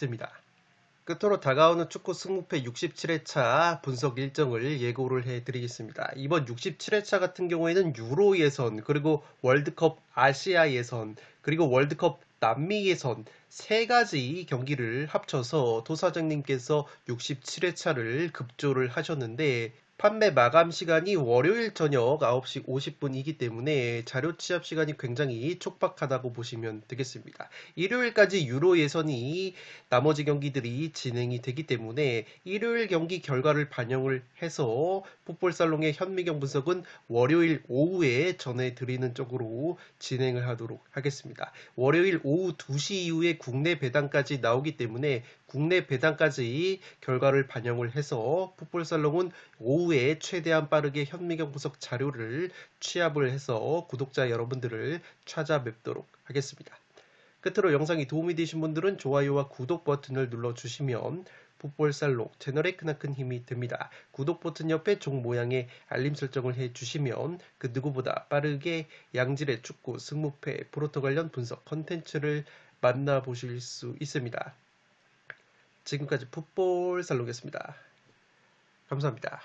있습니다. 끝으로 다가오는 축구 승무패 67회차 분석 일정을 예고를 해드리겠습니다. 이번 67회차 같은 경우에는 유로 예선, 그리고 월드컵 아시아 예선, 그리고 월드컵 남미 예선 세 가지 경기를 합쳐서 도사장님께서 67회차를 급조를 하셨는데 판매 마감 시간이 월요일 저녁 9시 50분이기 때문에 자료 취합 시간이 굉장히 촉박하다고 보시면 되겠습니다. 일요일까지 유로 예선이 나머지 경기들이 진행이 되기 때문에 일요일 경기 결과를 반영을 해서 풋볼살롱의 현미경 분석은 월요일 오후에 전해드리는 쪽으로 진행을 하도록 하겠습니다. 월요일 오후 2시 이후에 국내 배당까지 나오기 때문에 국내 배당까지 결과를 반영을 해서 풋볼살롱은 오후 에 최대한 빠르게 현미경 분석 자료를 취합을 해서 구독자 여러분들을 찾아뵙도록 하겠습니다. 끝으로 영상이 도움이 되신 분들은 좋아요와 구독 버튼을 눌러주시면 풋볼살롱 채널에 크나큰 힘이 됩니다. 구독 버튼 옆에 종 모양의 알림 설정을 해주시면 그 누구보다 빠르게 양질의 축구 승무패 프로토 관련 분석 컨텐츠를 만나보실 수 있습니다. 지금까지 풋볼살롱이었습니다. 감사합니다.